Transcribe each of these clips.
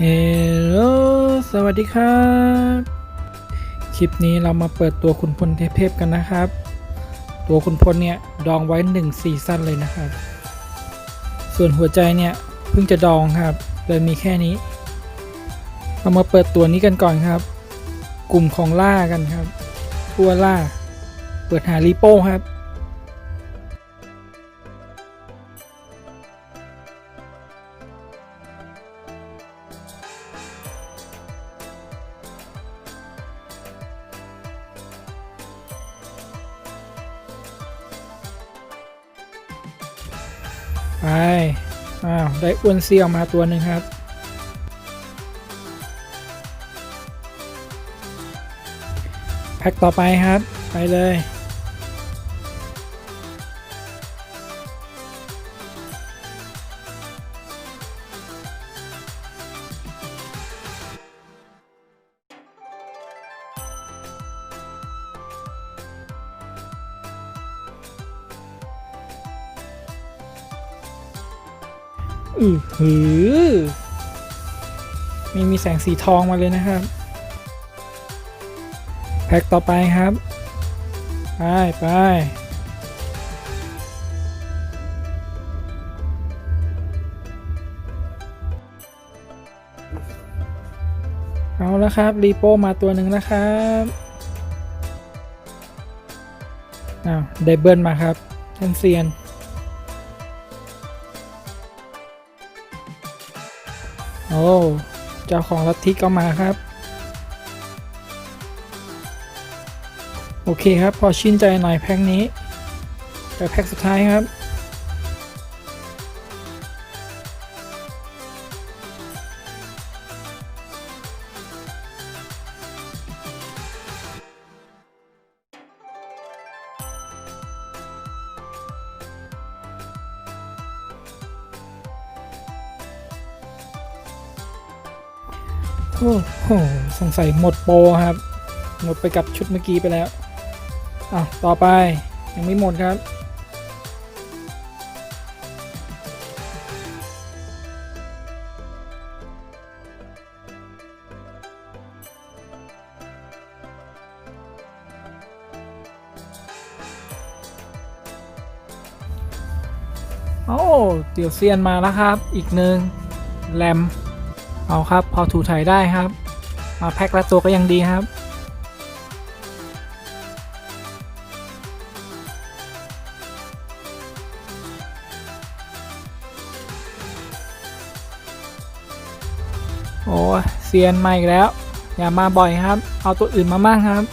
เฮลโลสวัสดีครับ คลิปนี้เรามาเปิดตัวคุณพลเทพกันนะครับ ตัวคุณพลเนี่ย ดองไว้1ซีซั่นเลยนะครับ ส่วนหัวใจเนี่ย เพิ่งจะดองครับเลยมีแค่นี้ เรามาเปิดตัวนี้กันก่อนครับ กลุ่มของล่ากันครับ ทัวล่า เปิดหารีโป้ครับ ไป อ้าว ได้อ้วนเซียวมาตัวหนึ่งครับแพ็คต่อไปครับ ไปเลย อือหือมีมีแสงสีทองมาเลยนะครับ แพ็คต่อไปครับ ไปไปเอาแล้วครับรีโปมาตัวหนึ่งแล้วครับอ้าวได้เบิลมาครับท่านเซียน โอ้เจ้าของลัทธิก็มาครับ โอเคครับพอชื่นใจหน่อยแพ็คนี้ แต่แพ็คสุดท้ายครับ โอ้โหสงสัยหมดโปรครับ หมดไปกับชุดเมื่อกี้ไปแล้วอะต่อไปยังไม่หมดครับ โอ้เตี๋ยวเซียนมาแล้วครับ อีกหนึ่งแรม เอาครับ พอถูถ่ายได้ครับ มาแพ็คละตัวก็ยังดีครับ โอ้เซียนมาอีกแล้ว อย่ามาบ่อยครับ เอาตัวอื่นมามั่งครับ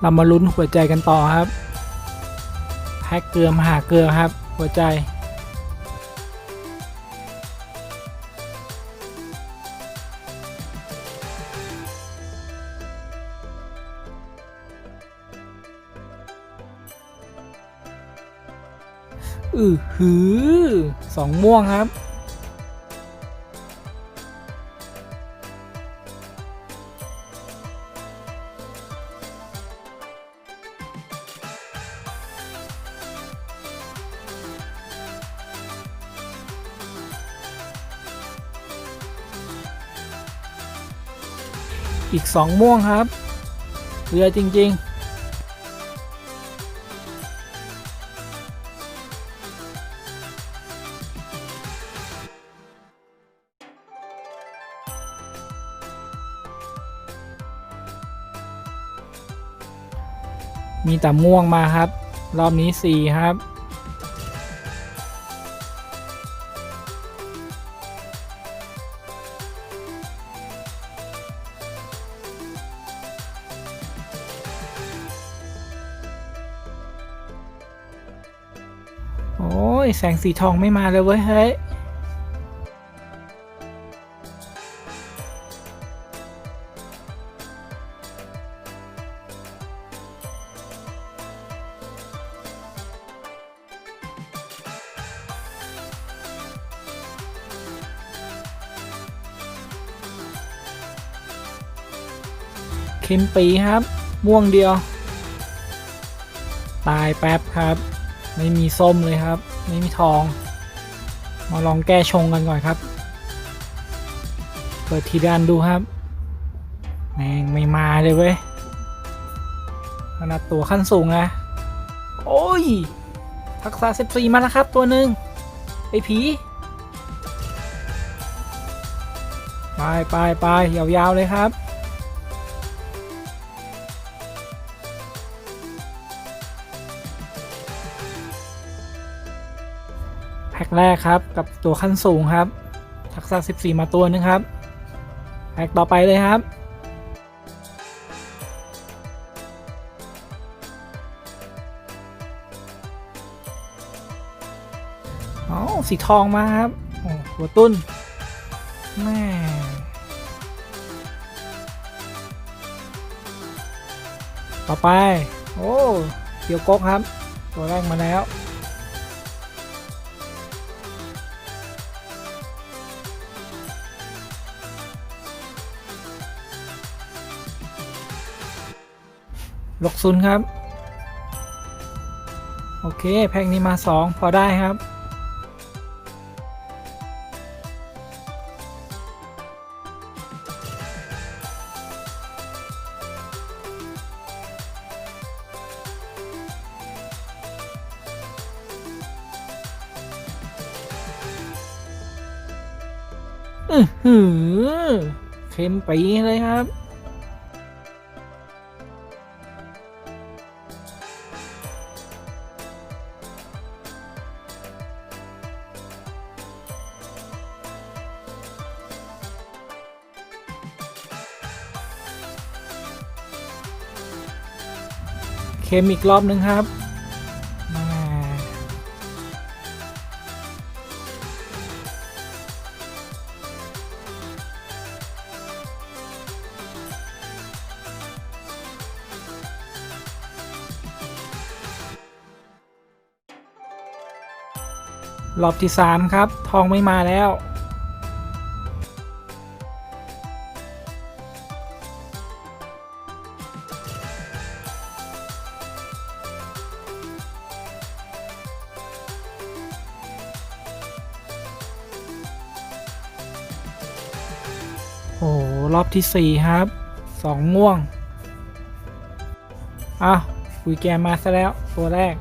เรามาลุ้นหัวใจกันต่อครับแพ็กเกลือมหาเกลือครับ หัวใจ อือหือสองม่วงครับ อีกสองม่วงครับเรือจริง ๆมีแต่ม่วงมาครับ รอบนี้สี่ครับ โอ้ยแสงสีทองไม่มาเลยเว้ยเฮ้ยเค็มปีครับ ม่วงเดียว ตายแป๊บครับ ไม่มีส้มเลยครับ ไม่มีทอง มาลองแก้ชงกันก่อนครับ เปิดทีดันดูครับแม่งไม่มาเลยเว้ยขนาดตัวขั้นสูงนะ โอ้ย ทักษะ14มาแล้วครับ ตัวหนึ่งไอผีไปไปไปยาวๆเลยครับ พ็คแรกครับ กับตัวขั้นสูงครับ ทักษะ 14 มาตัวหนึงครับ แพ็คต่อไปเลยครับ อ๋อ สีทองมาครับ โอ้หัวตุ้น แม่ต่อไป โอ้เกียวก๊กครับ ตัวแรกมาแล้ว ลกซุนครับ โอเค แพ็กนี้มา 2 พอได้ครับ อือหือ เค็มปีเลยครับ เค็มอีกรอบหนึ่งครับรอบที่สามครับ ทองไม่มาแล้ว ที่สี่ครับสองม่วงอ้าวคุยแกมาซะแล้วตัวแรก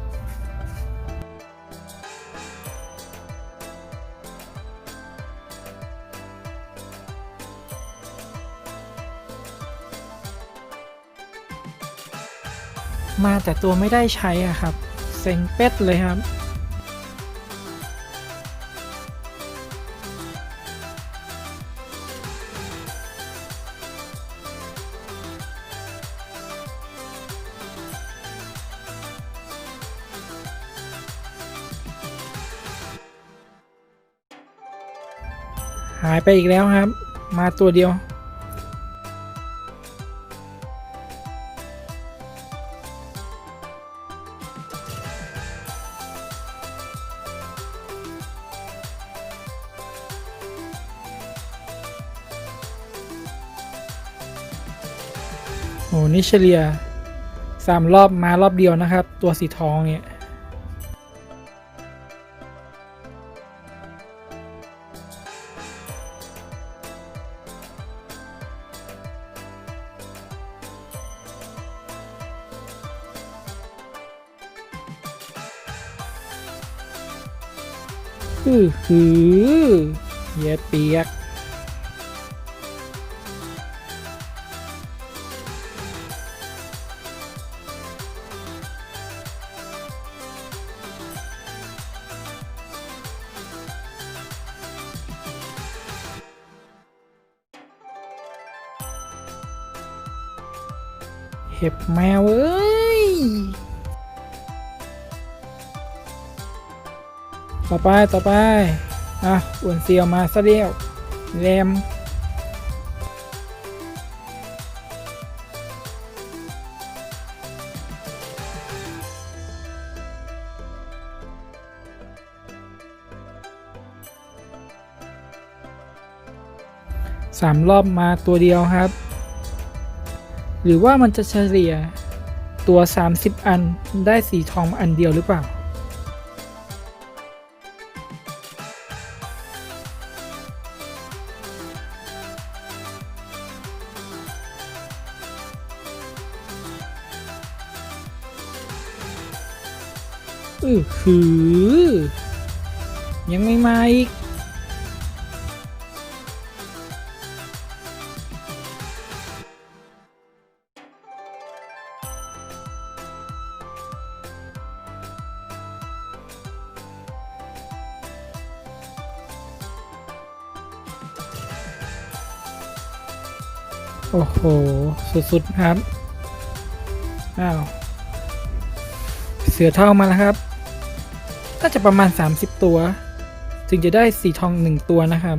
มาแต่ตัวไม่ได้ใช้อะครับ เซ็งเป็ดเลยครับายไปอีกแล้วครับ มาตัวเดียว โอ้นี่เฉลี่ยสามรอบมารอบเดียวนะครับ ตัวสีทองเนี่ย อือหือเย็ดเปียก ต่อไปต่อไป อะอ้วนเซียวมาซะเดียวแรมสามรอบมาตัวเดียวครับ หรือว่ามันจะเฉลี่ยตัว 30 อันได้สีทองอันเดียวหรือเปล่า อือหือ ยังไม่มาอีก โอ้โห สุด ๆ ครับ อ้าว เสือเท่ามาแล้วครับ ก็จะประมาณ 30 ตัว ถึงจะได้สีทองหนึ่งตัวนะครับ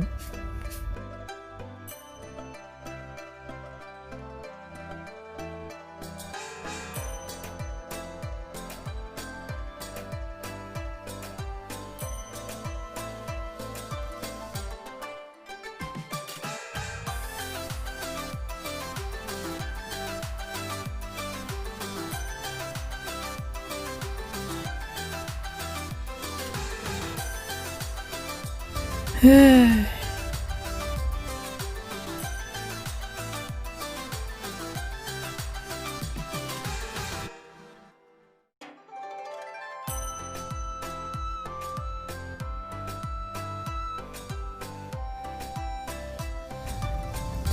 เจ้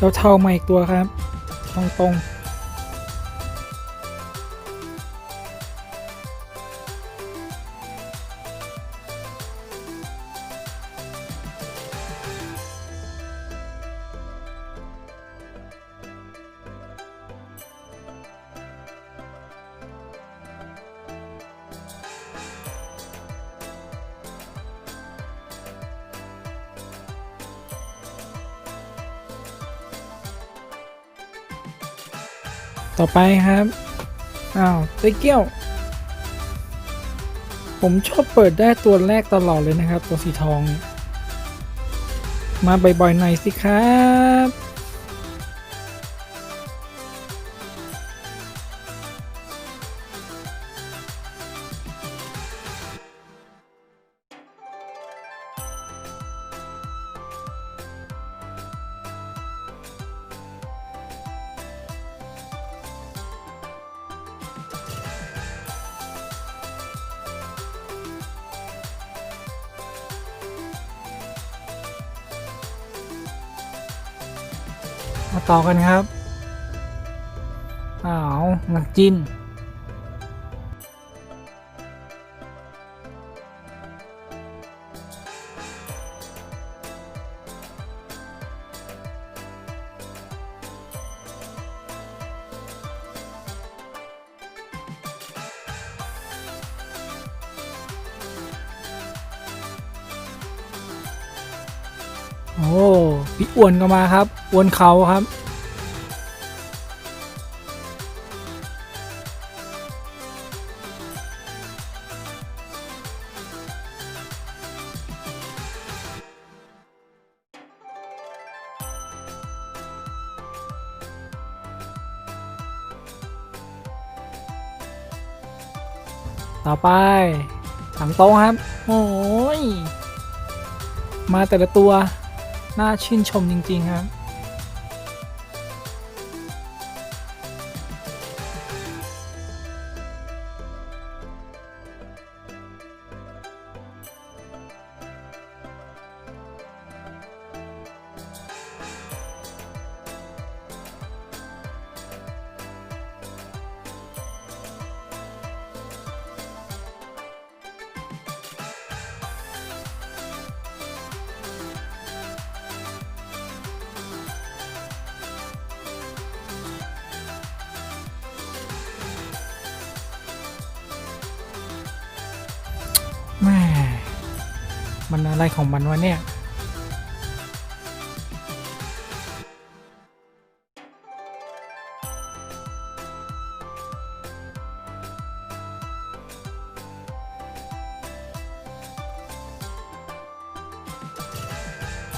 าเท่ามาอีกตัวครับ ตรงตรง ต่อไปครับ อ้าวเต้เกี้ยว ผมชอบเปิดได้ตัวแรกตลอดเลยนะครับ ตัวสีทอง มาบ่อยๆหน่อยสิครับ ต่อกันครับ อ้าวหนักจินโอ้พี่อ้วนก็มาครับ อ้วนเขาครับ ต่อไปหลังโต๊ะครับ โอ้ย มาแต่ละตัว น่าชื่นชมจริง ๆ ครับ มันอะไรของมันวะเนี่ย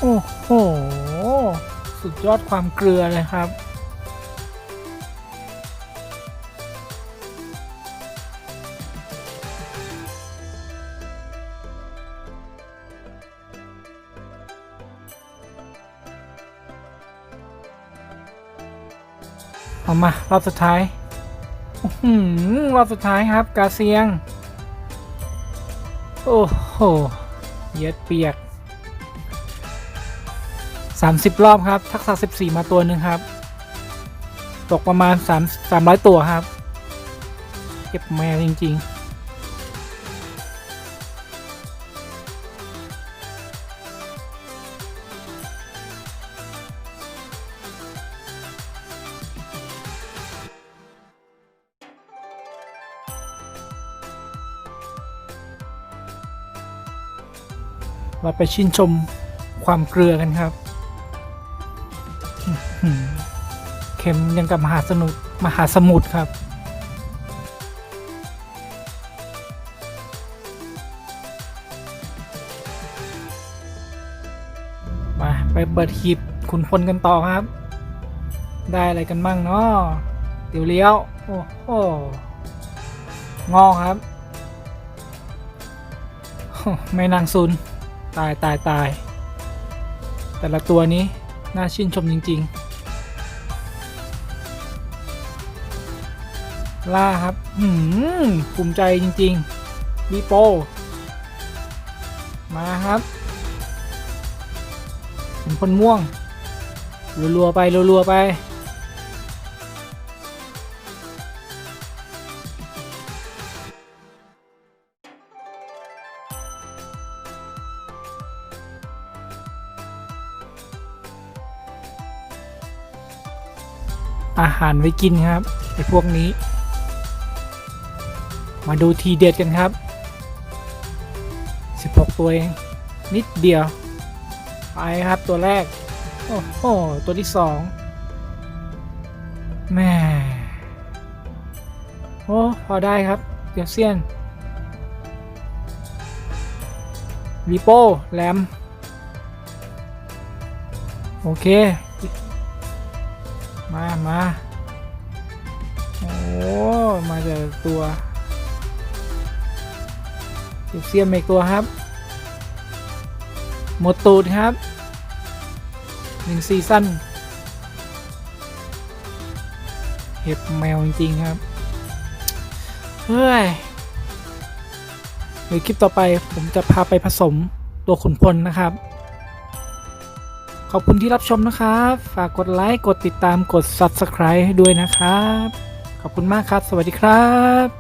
โอ้โห สุดยอดความเกลือเลยครับ มา รอบสุดท้ายรอบสุดท้ายครับ กาเซียง โอ้โห เย็ดเปียก 30 รอบครับ ทักษะ 14 มาตัวหนึ่งครับ ตกประมาณ 3 300 ตัวครับ เก็บแมวจริง ๆ ไปชื่นชมความเกลือกันครับเค็มยังกับมหาสนุกมหาสมุทรครับ มาไปเปิดหีบขุนพลกันต่อครับ ได้อะไรกันบ้างเนาะเดี๋ยวเลี้ยว โอ้โหงอครับ ไม่นางซุน ตายตายตาย แต่ละตัวนี้ น่าชื่นชมจริง ๆ ล่าครับหืมภูมิใจจริงๆบีโป มาครับเป็นคนม่วงรัวๆไปรัวๆไป อาหารไว้กินครับไอ้พวกนี้ มาดูทีเด็ดกันครับ 16 ตัวเองนิดเดียว ไปครับตัวแรก โอ้โห ตัวที่สองแม่โอ้พอได้ครับ เดี๋ยวเซียนรีโป้แรมโอเค มามาโอ้มาเจอตัวเดี๋ยวเซียมอีกตัวครับ หมดตูดครับหนึ่งซีซั่นเห็บแมวจริง ๆ ครับ เฮ้ยเดี๋ยวคลิปต่อไปผมจะพาไปผสมตัวขุนพลนะครับ ขอบคุณที่รับชมนะครับ ฝากกดไลค์ กดติดตาม กด Subscribe ให้ด้วยนะครับ ขอบคุณมากครับ สวัสดีครับ